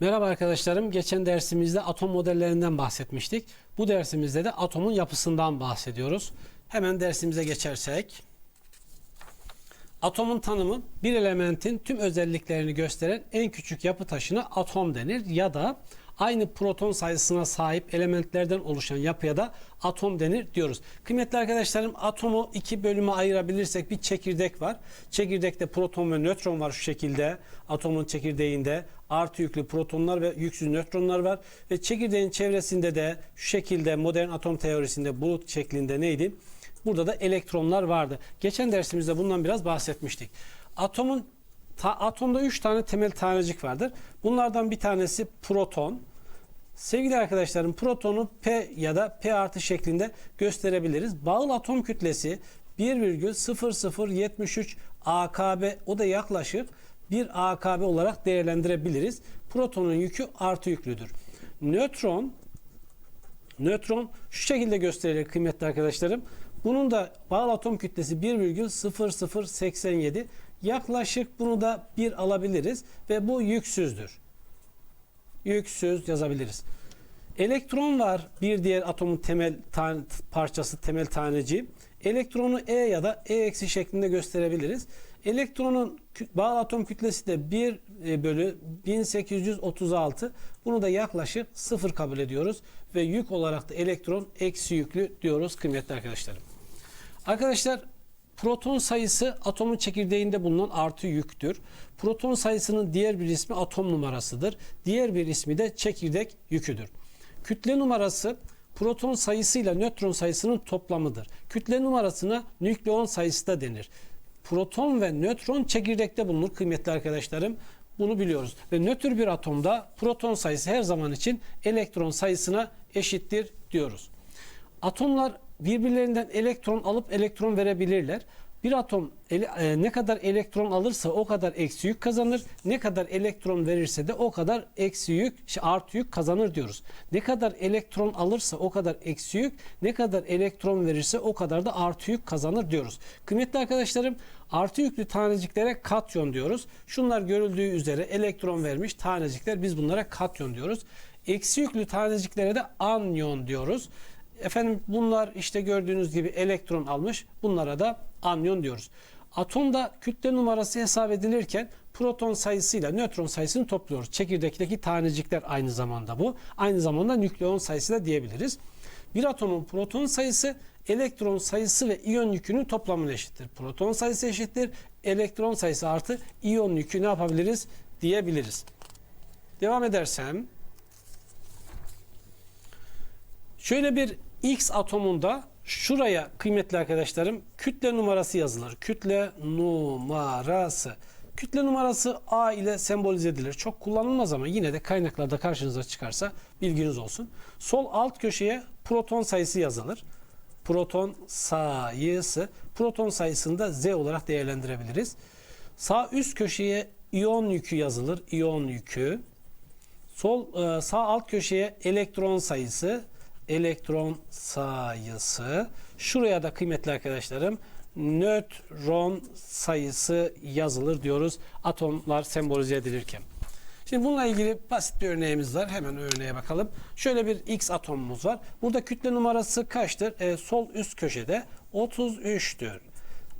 Merhaba arkadaşlarım. Geçen dersimizde atom modellerinden bahsetmiştik. Bu dersimizde de atomun yapısından bahsediyoruz. Hemen dersimize geçersek. Atomun tanımı bir elementin tüm özelliklerini gösteren en küçük yapı taşına atom denir ya da aynı proton sayısına sahip elementlerden oluşan yapıya da atom denir diyoruz. Kıymetli arkadaşlarım atomu iki bölüme ayırabilirsek bir çekirdek var. Çekirdekte proton ve nötron var şu şekilde. Atomun çekirdeğinde artı yüklü protonlar ve yüksüz nötronlar var. Ve çekirdeğin çevresinde de şu şekilde modern atom teorisinde bulut şeklinde neydi? Burada da elektronlar vardı. Geçen dersimizde bundan biraz bahsetmiştik. Atomun ta, atomda 3 tane temel tanecik vardır. Bunlardan bir tanesi proton. Sevgili arkadaşlarım protonu P ya da P artı şeklinde gösterebiliriz. Bağıl atom kütlesi 1,0073 AKB o da yaklaşık 1 AKB olarak değerlendirebiliriz. Protonun yükü artı yüklüdür. Nötron Nötron şu şekilde gösterilir kıymetli arkadaşlarım. Bunun da bağlı atom kütlesi 1,0087. Yaklaşık bunu da 1 alabiliriz ve bu yüksüzdür. Yüksüz yazabiliriz. Elektron var bir diğer atomun temel tane, parçası temel taneci. Elektronu E ya da E eksi şeklinde gösterebiliriz. Elektronun bağlı atom kütlesi de 1 bölü 1836. Bunu da yaklaşık 0 kabul ediyoruz. Ve yük olarak da elektron eksi yüklü diyoruz kıymetli arkadaşlarım. Arkadaşlar proton sayısı atomun çekirdeğinde bulunan artı yüktür. Proton sayısının diğer bir ismi atom numarasıdır. Diğer bir ismi de çekirdek yüküdür. Kütle numarası proton sayısıyla nötron sayısının toplamıdır. Kütle numarasına nükleon sayısı da denir. Proton ve nötron çekirdekte bulunur kıymetli arkadaşlarım. Bunu biliyoruz. Ve nötr bir atomda proton sayısı her zaman için elektron sayısına eşittir diyoruz. Atomlar birbirlerinden elektron alıp elektron verebilirler. Bir atom ele, e, ne kadar elektron alırsa o kadar eksi yük kazanır. Ne kadar elektron verirse de o kadar eksi yük, şey, artı yük kazanır diyoruz. Ne kadar elektron alırsa o kadar eksi yük, ne kadar elektron verirse o kadar da artı yük kazanır diyoruz. Kıymetli arkadaşlarım artı yüklü taneciklere katyon diyoruz. Şunlar görüldüğü üzere elektron vermiş tanecikler biz bunlara katyon diyoruz. Eksi yüklü taneciklere de anyon diyoruz. Efendim bunlar işte gördüğünüz gibi elektron almış. Bunlara da anyon diyoruz. Atomda kütle numarası hesap edilirken proton sayısıyla nötron sayısını topluyoruz. Çekirdekteki tanecikler aynı zamanda bu. Aynı zamanda nükleon sayısı da diyebiliriz. Bir atomun proton sayısı elektron sayısı ve iyon yükünün toplamına eşittir. Proton sayısı eşittir. Elektron sayısı artı iyon yükü ne yapabiliriz diyebiliriz. Devam edersem şöyle bir X atomunda şuraya kıymetli arkadaşlarım kütle numarası yazılır. Kütle numarası. Kütle numarası A ile sembolize edilir. Çok kullanılmaz ama yine de kaynaklarda karşınıza çıkarsa bilginiz olsun. Sol alt köşeye proton sayısı yazılır. Proton sayısı. Proton sayısını da Z olarak değerlendirebiliriz. Sağ üst köşeye iyon yükü yazılır. İyon yükü. Sol sağ alt köşeye elektron sayısı elektron sayısı. Şuraya da kıymetli arkadaşlarım nötron sayısı yazılır diyoruz atomlar sembolize edilirken. Şimdi bununla ilgili basit bir örneğimiz var. Hemen örneğe bakalım. Şöyle bir X atomumuz var. Burada kütle numarası kaçtır? E, sol üst köşede 33'tür.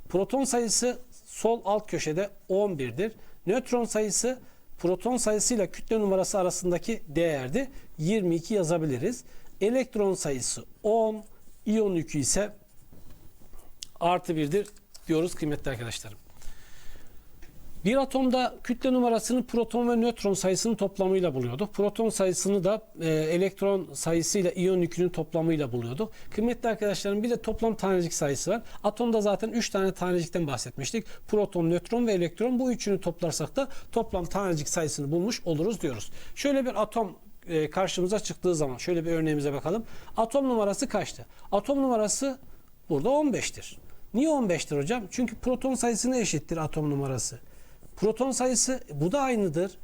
Proton sayısı sol alt köşede 11'dir. Nötron sayısı proton sayısıyla kütle numarası arasındaki değerdi. 22 yazabiliriz. Elektron sayısı 10, iyon yükü ise artı 1'dir diyoruz kıymetli arkadaşlarım. Bir atomda kütle numarasını proton ve nötron sayısının toplamıyla buluyorduk. Proton sayısını da e, elektron sayısıyla iyon yükünün toplamıyla buluyorduk. Kıymetli arkadaşlarım bir de toplam tanecik sayısı var. Atomda zaten 3 tane tanecikten bahsetmiştik. Proton, nötron ve elektron bu üçünü toplarsak da toplam tanecik sayısını bulmuş oluruz diyoruz. Şöyle bir atom e, karşımıza çıktığı zaman şöyle bir örneğimize bakalım. Atom numarası kaçtı? Atom numarası burada 15'tir. Niye 15'tir hocam? Çünkü proton sayısına eşittir atom numarası. Proton sayısı bu da aynıdır.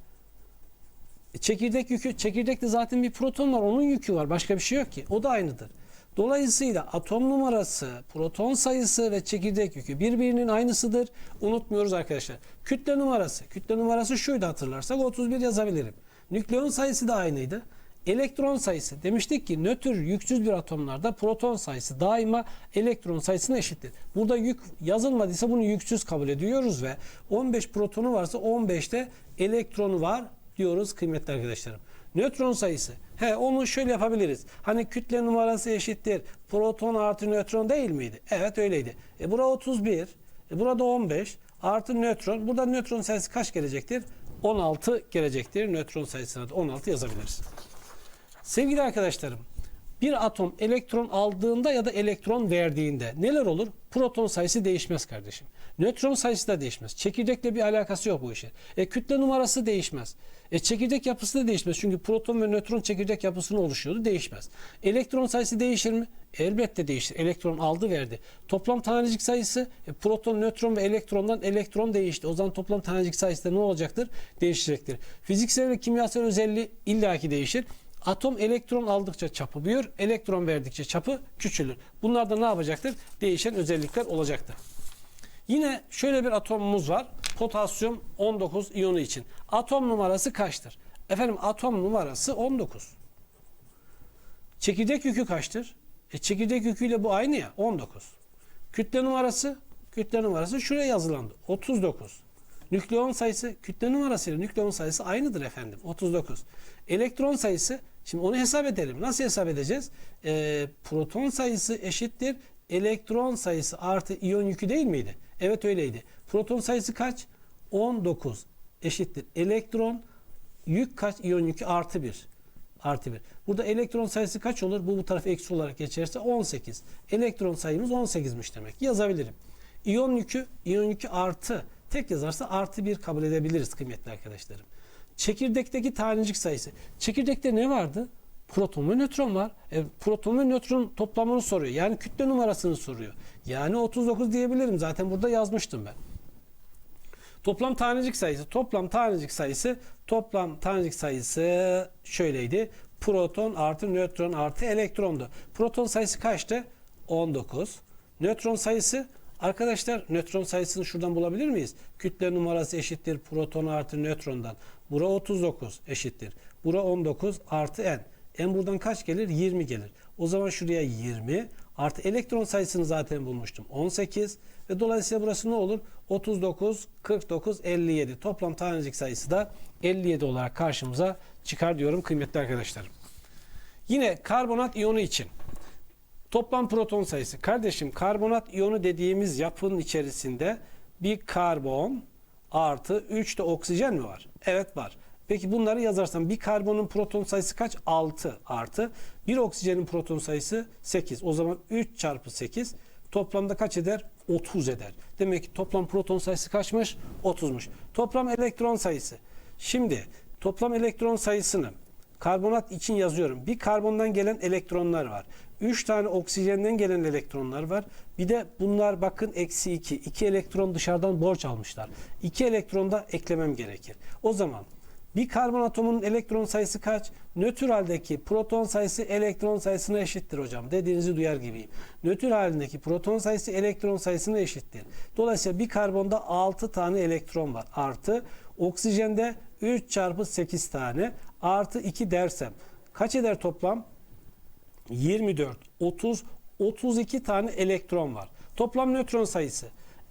E, çekirdek yükü, çekirdekte zaten bir proton var, onun yükü var. Başka bir şey yok ki. O da aynıdır. Dolayısıyla atom numarası, proton sayısı ve çekirdek yükü birbirinin aynısıdır. Unutmuyoruz arkadaşlar. Kütle numarası. Kütle numarası şuydu hatırlarsak 31 yazabilirim. Nükleon sayısı da aynıydı. Elektron sayısı demiştik ki nötr yüksüz bir atomlarda proton sayısı daima elektron sayısına eşittir. Burada yük yazılmadıysa bunu yüksüz kabul ediyoruz ve 15 protonu varsa 15'te elektronu var diyoruz kıymetli arkadaşlarım. Nötron sayısı. He onu şöyle yapabiliriz. Hani kütle numarası eşittir. Proton artı nötron değil miydi? Evet öyleydi. E bura 31. E burada 15 artı nötron. Burada nötron sayısı kaç gelecektir? 16 gelecektir. Nötron sayısına da 16 yazabiliriz. Sevgili arkadaşlarım, bir atom elektron aldığında ya da elektron verdiğinde neler olur? Proton sayısı değişmez kardeşim. Nötron sayısı da değişmez. Çekirdekle bir alakası yok bu işin. E, kütle numarası değişmez. E, çekirdek yapısı da değişmez. Çünkü proton ve nötron çekirdek yapısını oluşuyordu. Değişmez. Elektron sayısı değişir mi? Elbette değişir. Elektron aldı verdi. Toplam tanecik sayısı e, proton, nötron ve elektrondan elektron değişti. O zaman toplam tanecik sayısı da ne olacaktır? Değişecektir. Fiziksel ve kimyasal özelliği illaki değişir. Atom elektron aldıkça çapı büyür, elektron verdikçe çapı küçülür. Bunlar da ne yapacaktır? Değişen özellikler olacaktır. Yine şöyle bir atomumuz var. Potasyum 19 iyonu için. Atom numarası kaçtır? Efendim atom numarası 19. Çekirdek yükü kaçtır? E çekirdek yüküyle bu aynı ya 19. Kütle numarası kütle numarası şuraya yazılandı. 39. Nükleon sayısı kütle numarasıyla nükleon sayısı aynıdır efendim. 39. Elektron sayısı şimdi onu hesap edelim. Nasıl hesap edeceğiz? Ee, proton sayısı eşittir elektron sayısı artı iyon yükü değil miydi? Evet öyleydi. Proton sayısı kaç? 19 eşittir. Elektron yük kaç? İyon yükü artı 1. Artı 1. Burada elektron sayısı kaç olur? Bu bu tarafa eksi olarak geçerse 18. Elektron sayımız 18'miş demek. Yazabilirim. İyon yükü, iyon yükü artı. Tek yazarsa artı 1 kabul edebiliriz kıymetli arkadaşlarım. Çekirdekteki tanecik sayısı. Çekirdekte ne vardı? Proton ve nötron var. E, proton ve nötron toplamını soruyor. Yani kütle numarasını soruyor. Yani 39 diyebilirim. Zaten burada yazmıştım ben. Toplam tanecik sayısı. Toplam tanecik sayısı. Toplam tanecik sayısı şöyleydi. Proton artı nötron artı elektrondu. Proton sayısı kaçtı? 19. Nötron sayısı Arkadaşlar nötron sayısını şuradan bulabilir miyiz? Kütle numarası eşittir proton artı nötrondan. Bura 39 eşittir. Bura 19 artı n. n buradan kaç gelir? 20 gelir. O zaman şuraya 20 artı elektron sayısını zaten bulmuştum. 18 ve dolayısıyla burası ne olur? 39, 49, 57. Toplam tanecik sayısı da 57 olarak karşımıza çıkar diyorum kıymetli arkadaşlarım. Yine karbonat iyonu için Toplam proton sayısı. Kardeşim karbonat iyonu dediğimiz yapının içerisinde bir karbon artı 3 de oksijen mi var? Evet var. Peki bunları yazarsam bir karbonun proton sayısı kaç? 6 artı. Bir oksijenin proton sayısı 8. O zaman 3 çarpı 8 toplamda kaç eder? 30 eder. Demek ki toplam proton sayısı kaçmış? 30'muş. Toplam elektron sayısı. Şimdi toplam elektron sayısını karbonat için yazıyorum. Bir karbondan gelen elektronlar var. 3 tane oksijenden gelen elektronlar var. Bir de bunlar bakın eksi 2. 2 elektron dışarıdan borç almışlar. 2 elektron da eklemem gerekir. O zaman bir karbon atomunun elektron sayısı kaç? Nötr haldeki proton sayısı elektron sayısına eşittir hocam. Dediğinizi duyar gibiyim. Nötr halindeki proton sayısı elektron sayısına eşittir. Dolayısıyla bir karbonda 6 tane elektron var. Artı oksijende 3 çarpı 8 tane artı 2 dersem kaç eder toplam? 24, 30, 32 tane elektron var. Toplam nötron sayısı.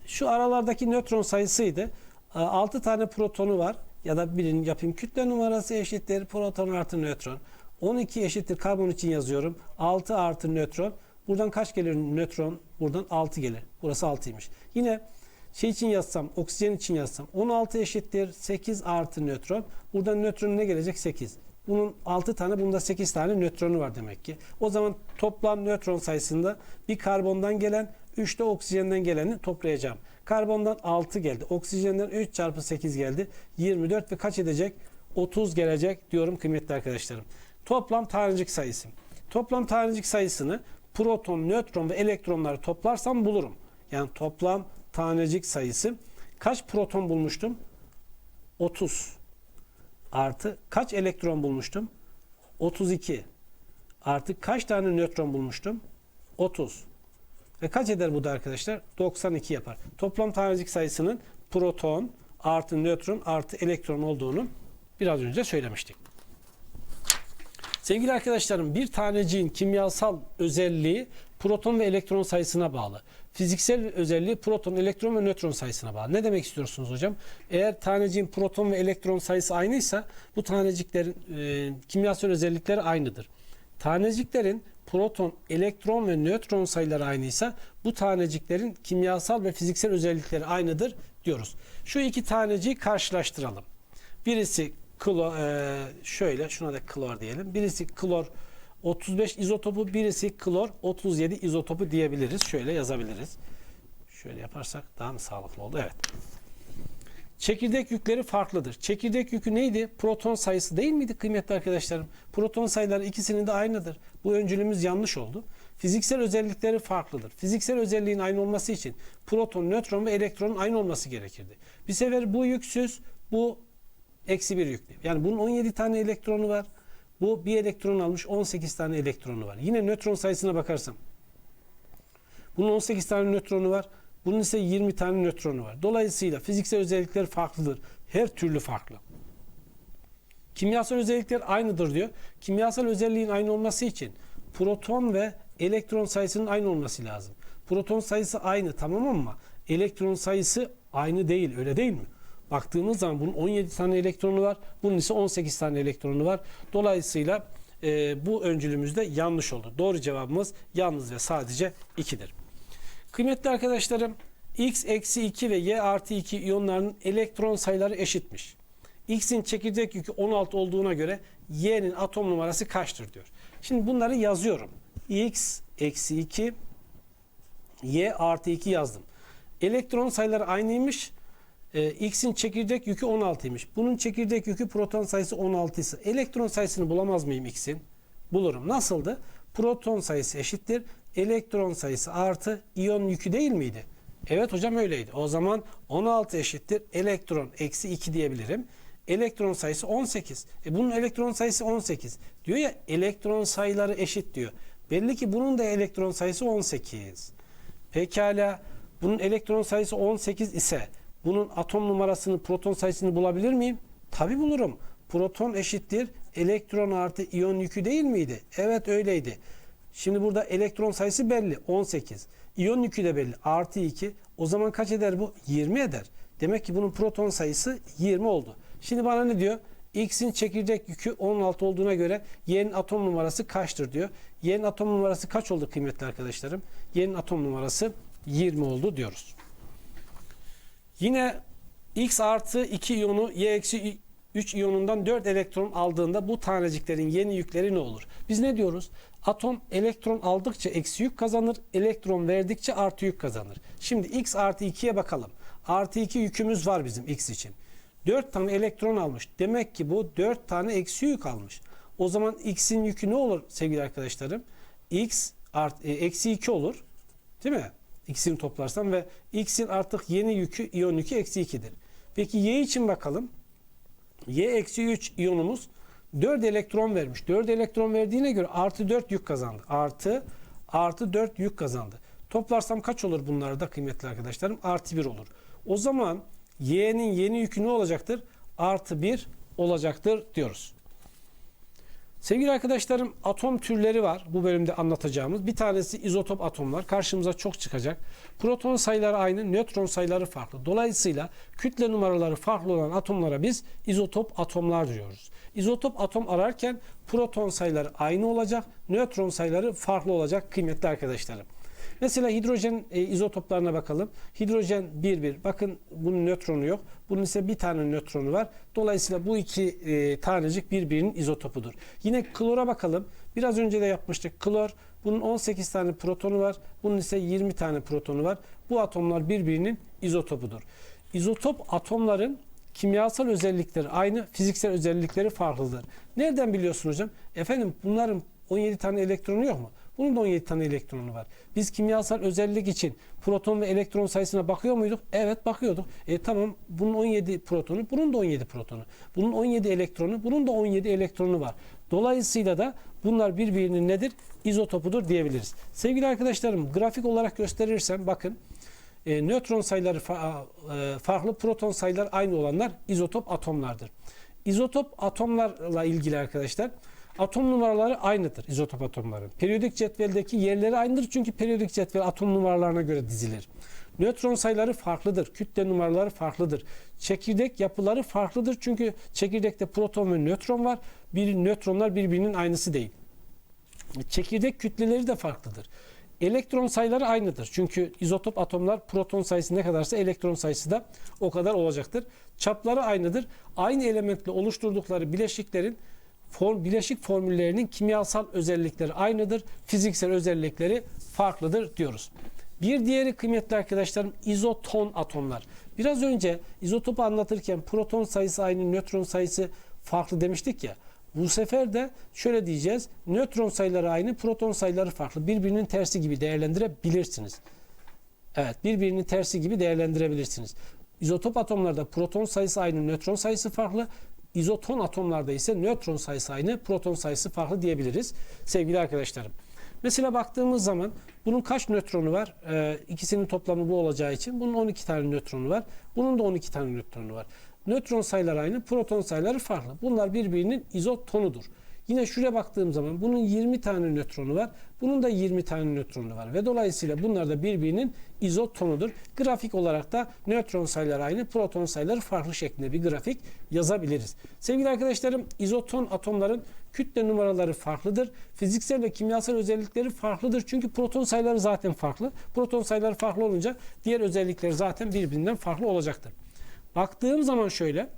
Şu aralardaki nötron sayısıydı. 6 tane protonu var. Ya da birini yapayım. Kütle numarası eşittir proton artı nötron. 12 eşittir karbon için yazıyorum. 6 artı nötron. Buradan kaç gelir nötron? Buradan 6 gelir. Burası 6'ymış. Yine şey için yazsam, oksijen için yazsam 16 eşittir 8 artı nötron. Buradan nötron ne gelecek? 8. Bunun 6 tane, bunda 8 tane nötronu var demek ki. O zaman toplam nötron sayısında bir karbondan gelen, 3 de oksijenden geleni toplayacağım. Karbondan 6 geldi. Oksijenden 3 çarpı 8 geldi. 24 ve kaç edecek? 30 gelecek diyorum kıymetli arkadaşlarım. Toplam tanecik sayısı. Toplam tanecik sayısını proton, nötron ve elektronları toplarsam bulurum. Yani toplam tanecik sayısı. Kaç proton bulmuştum? 30 artı kaç elektron bulmuştum? 32 artı kaç tane nötron bulmuştum? 30. Ve kaç eder bu da arkadaşlar? 92 yapar. Toplam tanecik sayısının proton artı nötron artı elektron olduğunu biraz önce söylemiştik. Sevgili arkadaşlarım bir taneciğin kimyasal özelliği proton ve elektron sayısına bağlı. Fiziksel özelliği proton, elektron ve nötron sayısına bağlı. Ne demek istiyorsunuz hocam? Eğer taneciğin proton ve elektron sayısı aynıysa bu taneciklerin e, kimyasal özellikleri aynıdır. Taneciklerin proton, elektron ve nötron sayıları aynıysa bu taneciklerin kimyasal ve fiziksel özellikleri aynıdır diyoruz. Şu iki taneciği karşılaştıralım. Birisi klor, e, şöyle şuna da klor diyelim. Birisi klor 35 izotopu, birisi klor 37 izotopu diyebiliriz. Şöyle yazabiliriz. Şöyle yaparsak daha mı sağlıklı oldu? Evet. Çekirdek yükleri farklıdır. Çekirdek yükü neydi? Proton sayısı değil miydi kıymetli arkadaşlarım? Proton sayıları ikisinin de aynıdır. Bu öncülümüz yanlış oldu. Fiziksel özellikleri farklıdır. Fiziksel özelliğin aynı olması için proton, nötron ve elektronun aynı olması gerekirdi. Bir sefer bu yüksüz, bu eksi bir yüklü. Yani bunun 17 tane elektronu var. Bu bir elektron almış 18 tane elektronu var. Yine nötron sayısına bakarsam. Bunun 18 tane nötronu var. Bunun ise 20 tane nötronu var. Dolayısıyla fiziksel özellikler farklıdır. Her türlü farklı. Kimyasal özellikler aynıdır diyor. Kimyasal özelliğin aynı olması için proton ve elektron sayısının aynı olması lazım. Proton sayısı aynı tamam ama elektron sayısı aynı değil öyle değil mi? Baktığımız zaman bunun 17 tane elektronu var. Bunun ise 18 tane elektronu var. Dolayısıyla e, bu öncülümüzde yanlış oldu. Doğru cevabımız yalnız ve sadece 2'dir. Kıymetli arkadaşlarım x eksi 2 ve y artı 2 iyonlarının elektron sayıları eşitmiş. X'in çekirdek yükü 16 olduğuna göre y'nin atom numarası kaçtır diyor. Şimdi bunları yazıyorum. x eksi 2 y artı 2 yazdım. Elektron sayıları aynıymış. Ee, X'in çekirdek yükü 16'ymış. Bunun çekirdek yükü proton sayısı 16 ise elektron sayısını bulamaz mıyım X'in? Bulurum. Nasıldı? Proton sayısı eşittir. Elektron sayısı artı iyon yükü değil miydi? Evet hocam öyleydi. O zaman 16 eşittir. Elektron eksi 2 diyebilirim. Elektron sayısı 18. E bunun elektron sayısı 18. Diyor ya elektron sayıları eşit diyor. Belli ki bunun da elektron sayısı 18. Pekala bunun elektron sayısı 18 ise bunun atom numarasını, proton sayısını bulabilir miyim? Tabi bulurum. Proton eşittir elektron artı iyon yükü değil miydi? Evet öyleydi. Şimdi burada elektron sayısı belli 18. İyon yükü de belli artı 2. O zaman kaç eder bu? 20 eder. Demek ki bunun proton sayısı 20 oldu. Şimdi bana ne diyor? X'in çekirdek yükü 16 olduğuna göre Y'nin atom numarası kaçtır diyor. Y'nin atom numarası kaç oldu kıymetli arkadaşlarım? Y'nin atom numarası 20 oldu diyoruz. Yine X artı 2 iyonu Y eksi 3 iyonundan 4 elektron aldığında bu taneciklerin yeni yükleri ne olur? Biz ne diyoruz? Atom elektron aldıkça eksi yük kazanır, elektron verdikçe artı yük kazanır. Şimdi X artı 2'ye bakalım. Artı 2 yükümüz var bizim X için. 4 tane elektron almış. Demek ki bu 4 tane eksi yük almış. O zaman X'in yükü ne olur sevgili arkadaşlarım? X art, e, eksi 2 olur. Değil mi? X'ini toplarsam ve X'in artık yeni yükü, iyon yükü eksi 2'dir. Peki Y için bakalım. Y eksi 3 iyonumuz 4 elektron vermiş. 4 elektron verdiğine göre artı 4 yük kazandı. Artı artı 4 yük kazandı. Toplarsam kaç olur bunlar da kıymetli arkadaşlarım? Artı 1 olur. O zaman Y'nin yeni yükü ne olacaktır? Artı 1 olacaktır diyoruz. Sevgili arkadaşlarım atom türleri var bu bölümde anlatacağımız. Bir tanesi izotop atomlar. Karşımıza çok çıkacak. Proton sayıları aynı, nötron sayıları farklı. Dolayısıyla kütle numaraları farklı olan atomlara biz izotop atomlar diyoruz. İzotop atom ararken proton sayıları aynı olacak, nötron sayıları farklı olacak kıymetli arkadaşlarım. Mesela hidrojen e, izotoplarına bakalım. Hidrojen 1 1. Bakın bunun nötronu yok. Bunun ise bir tane nötronu var. Dolayısıyla bu iki e, tanecik birbirinin izotopudur. Yine klora bakalım. Biraz önce de yapmıştık. Klor bunun 18 tane protonu var. Bunun ise 20 tane protonu var. Bu atomlar birbirinin izotopudur. İzotop atomların kimyasal özellikleri aynı, fiziksel özellikleri farklıdır. Nereden biliyorsun hocam? Efendim bunların 17 tane elektronu yok mu? Bunun da 17 tane elektronu var. Biz kimyasal özellik için proton ve elektron sayısına bakıyor muyduk? Evet bakıyorduk. E tamam bunun 17 protonu, bunun da 17 protonu. Bunun 17 elektronu, bunun da 17 elektronu var. Dolayısıyla da bunlar birbirinin nedir? İzotopudur diyebiliriz. Sevgili arkadaşlarım grafik olarak gösterirsem bakın e, nötron sayıları fa- e, farklı, proton sayıları aynı olanlar izotop atomlardır. İzotop atomlarla ilgili arkadaşlar. Atom numaraları aynıdır izotop atomların. Periyodik cetveldeki yerleri aynıdır çünkü periyodik cetvel atom numaralarına göre dizilir. Nötron sayıları farklıdır. Kütle numaraları farklıdır. Çekirdek yapıları farklıdır çünkü çekirdekte proton ve nötron var. Bir nötronlar birbirinin aynısı değil. Çekirdek kütleleri de farklıdır. Elektron sayıları aynıdır. Çünkü izotop atomlar proton sayısı ne kadarsa elektron sayısı da o kadar olacaktır. Çapları aynıdır. Aynı elementle oluşturdukları bileşiklerin form, bileşik formüllerinin kimyasal özellikleri aynıdır. Fiziksel özellikleri farklıdır diyoruz. Bir diğeri kıymetli arkadaşlarım izoton atomlar. Biraz önce izotopu anlatırken proton sayısı aynı, nötron sayısı farklı demiştik ya. Bu sefer de şöyle diyeceğiz. Nötron sayıları aynı, proton sayıları farklı. Birbirinin tersi gibi değerlendirebilirsiniz. Evet, birbirinin tersi gibi değerlendirebilirsiniz. İzotop atomlarda proton sayısı aynı, nötron sayısı farklı. İzoton atomlarda ise nötron sayısı aynı, proton sayısı farklı diyebiliriz sevgili arkadaşlarım. Mesela baktığımız zaman bunun kaç nötronu var? Ee, ikisinin toplamı bu olacağı için bunun 12 tane nötronu var. Bunun da 12 tane nötronu var. Nötron sayıları aynı, proton sayıları farklı. Bunlar birbirinin izotonudur. Yine şuraya baktığım zaman bunun 20 tane nötronu var. Bunun da 20 tane nötronu var. Ve dolayısıyla bunlar da birbirinin izotonudur. Grafik olarak da nötron sayıları aynı, proton sayıları farklı şeklinde bir grafik yazabiliriz. Sevgili arkadaşlarım, izoton atomların kütle numaraları farklıdır. Fiziksel ve kimyasal özellikleri farklıdır. Çünkü proton sayıları zaten farklı. Proton sayıları farklı olunca diğer özellikleri zaten birbirinden farklı olacaktır. Baktığım zaman şöyle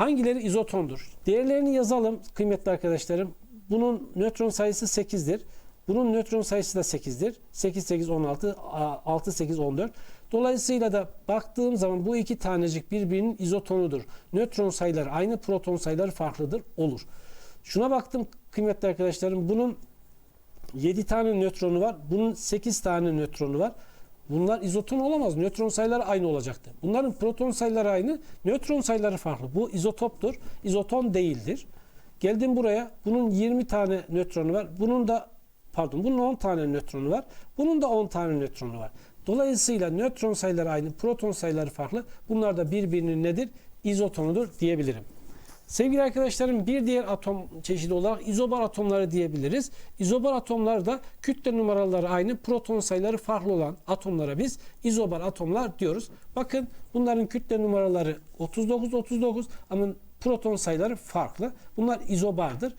hangileri izotondur? Değerlerini yazalım kıymetli arkadaşlarım. Bunun nötron sayısı 8'dir. Bunun nötron sayısı da 8'dir. 8, 8, 16, 6, 8, 14. Dolayısıyla da baktığım zaman bu iki tanecik birbirinin izotonudur. Nötron sayıları aynı, proton sayıları farklıdır, olur. Şuna baktım kıymetli arkadaşlarım. Bunun 7 tane nötronu var. Bunun 8 tane nötronu var. Bunlar izoton olamaz. Nötron sayıları aynı olacaktı. Bunların proton sayıları aynı, nötron sayıları farklı. Bu izotoptur. İzoton değildir. Geldim buraya. Bunun 20 tane nötronu var. Bunun da pardon, bunun 10 tane nötronu var. Bunun da 10 tane nötronu var. Dolayısıyla nötron sayıları aynı, proton sayıları farklı. Bunlar da birbirinin nedir? İzotonudur diyebilirim. Sevgili arkadaşlarım bir diğer atom çeşidi olarak izobar atomları diyebiliriz. İzobar atomlar da kütle numaraları aynı, proton sayıları farklı olan atomlara biz izobar atomlar diyoruz. Bakın bunların kütle numaraları 39 39 ama proton sayıları farklı. Bunlar izobardır.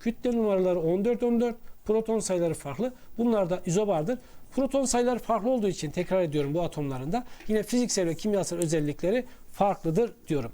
Kütle numaraları 14 14, proton sayıları farklı. Bunlar da izobardır. Proton sayıları farklı olduğu için tekrar ediyorum bu atomların da yine fiziksel ve kimyasal özellikleri farklıdır diyorum.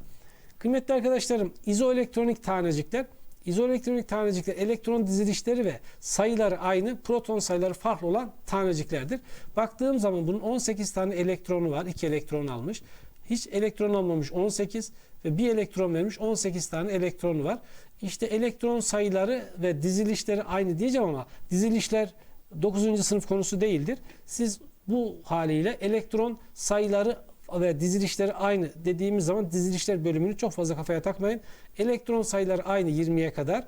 Kıymetli arkadaşlarım izoelektronik tanecikler İzoelektronik tanecikler elektron dizilişleri ve sayıları aynı, proton sayıları farklı olan taneciklerdir. Baktığım zaman bunun 18 tane elektronu var. 2 elektron almış. Hiç elektron almamış 18 ve bir elektron vermiş 18 tane elektronu var. İşte elektron sayıları ve dizilişleri aynı diyeceğim ama dizilişler 9. sınıf konusu değildir. Siz bu haliyle elektron sayıları ve dizilişleri aynı dediğimiz zaman dizilişler bölümünü çok fazla kafaya takmayın. Elektron sayıları aynı 20'ye kadar.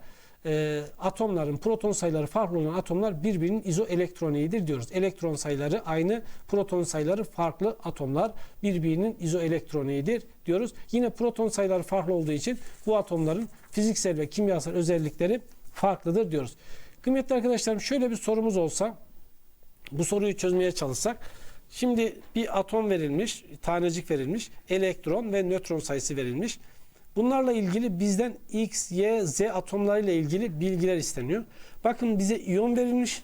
E, atomların proton sayıları farklı olan atomlar birbirinin izoelektroniğidir diyoruz. Elektron sayıları aynı, proton sayıları farklı atomlar birbirinin izoelektroniğidir diyoruz. Yine proton sayıları farklı olduğu için bu atomların fiziksel ve kimyasal özellikleri farklıdır diyoruz. Kıymetli arkadaşlarım şöyle bir sorumuz olsa bu soruyu çözmeye çalışsak Şimdi bir atom verilmiş, tanecik verilmiş, elektron ve nötron sayısı verilmiş. Bunlarla ilgili bizden X, Y, Z atomlarıyla ilgili bilgiler isteniyor. Bakın bize iyon verilmiş,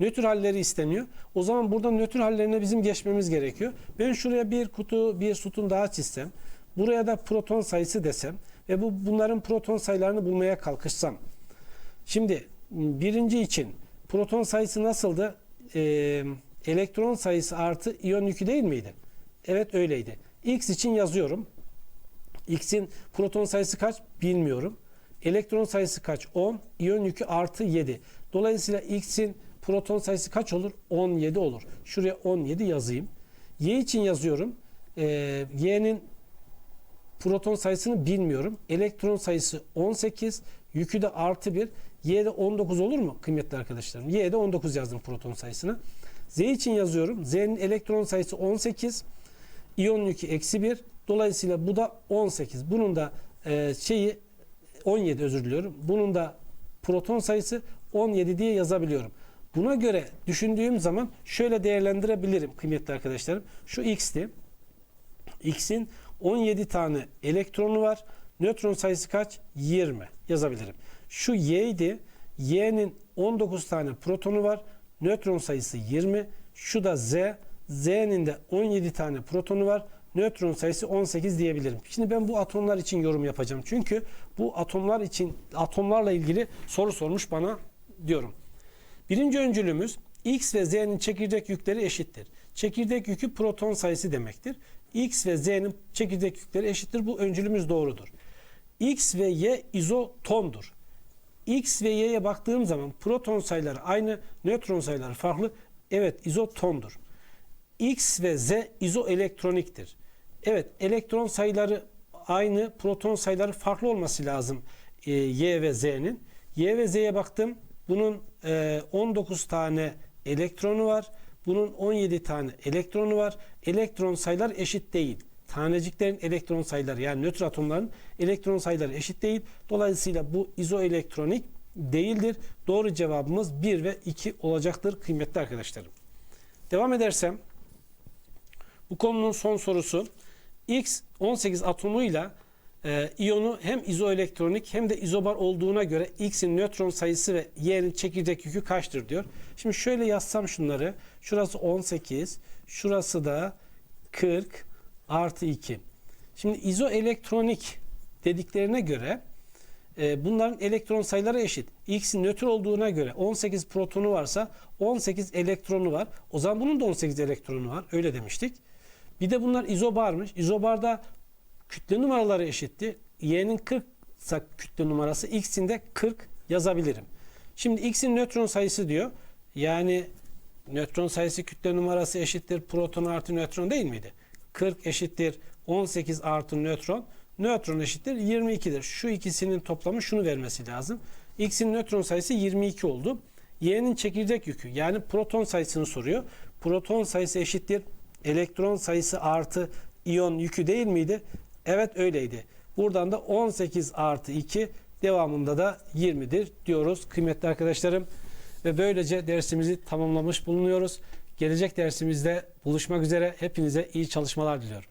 nötr halleri isteniyor. O zaman burada nötr hallerine bizim geçmemiz gerekiyor. Ben şuraya bir kutu, bir sütun daha çizsem, buraya da proton sayısı desem ve bu bunların proton sayılarını bulmaya kalkışsam. Şimdi birinci için proton sayısı nasıldı? Eee elektron sayısı artı iyon yükü değil miydi? Evet öyleydi. X için yazıyorum. X'in proton sayısı kaç bilmiyorum. Elektron sayısı kaç? 10. İyon yükü artı 7. Dolayısıyla X'in proton sayısı kaç olur? 17 olur. Şuraya 17 yazayım. Y için yazıyorum. Ee, Y'nin proton sayısını bilmiyorum. Elektron sayısı 18. Yükü de artı 1. Y'de 19 olur mu kıymetli arkadaşlarım? Y'de 19 yazdım proton sayısını. Z için yazıyorum. Z'nin elektron sayısı 18. İyon yükü eksi 1. Dolayısıyla bu da 18. Bunun da e, şeyi 17 özür diliyorum. Bunun da proton sayısı 17 diye yazabiliyorum. Buna göre düşündüğüm zaman şöyle değerlendirebilirim kıymetli arkadaşlarım. Şu x'ti. X'in 17 tane elektronu var. Nötron sayısı kaç? 20 yazabilirim. Şu y'ydi. Y'nin 19 tane protonu var. Nötron sayısı 20. Şu da z. Z'nin de 17 tane protonu var. Nötron sayısı 18 diyebilirim. Şimdi ben bu atomlar için yorum yapacağım. Çünkü bu atomlar için atomlarla ilgili soru sormuş bana diyorum. Birinci öncülümüz X ve Z'nin çekirdek yükleri eşittir. Çekirdek yükü proton sayısı demektir. X ve Z'nin çekirdek yükleri eşittir. Bu öncülümüz doğrudur. X ve Y izotondur. X ve Y'ye baktığım zaman proton sayıları aynı, nötron sayıları farklı. Evet izotondur. X ve Z izoelektroniktir. Evet elektron sayıları aynı, proton sayıları farklı olması lazım e, Y ve Z'nin. Y ve Z'ye baktım. Bunun e, 19 tane elektronu var. Bunun 17 tane elektronu var. Elektron sayılar eşit değil. Taneciklerin elektron sayıları yani nötr atomların elektron sayıları eşit değil. Dolayısıyla bu izoelektronik değildir. Doğru cevabımız 1 ve 2 olacaktır kıymetli arkadaşlarım. Devam edersem bu konunun son sorusu X 18 atomuyla e, iyonu hem izoelektronik hem de izobar olduğuna göre X'in nötron sayısı ve Y'nin çekirdek yükü kaçtır diyor. Şimdi şöyle yazsam şunları. Şurası 18, şurası da 40 artı 2. Şimdi izoelektronik dediklerine göre e, bunların elektron sayıları eşit. X'in nötr olduğuna göre 18 protonu varsa 18 elektronu var. O zaman bunun da 18 elektronu var. Öyle demiştik. Bir de bunlar izobarmış. İzobarda kütle numaraları eşitti. Y'nin 40 ise kütle numarası X'in de 40 yazabilirim. Şimdi X'in nötron sayısı diyor. Yani nötron sayısı kütle numarası eşittir proton artı nötron değil miydi? 40 eşittir 18 artı nötron. Nötron eşittir 22'dir. Şu ikisinin toplamı şunu vermesi lazım. X'in nötron sayısı 22 oldu. Y'nin çekirdek yükü yani proton sayısını soruyor. Proton sayısı eşittir elektron sayısı artı iyon yükü değil miydi? Evet öyleydi. Buradan da 18 artı 2 devamında da 20'dir diyoruz kıymetli arkadaşlarım. Ve böylece dersimizi tamamlamış bulunuyoruz. Gelecek dersimizde buluşmak üzere hepinize iyi çalışmalar diliyorum.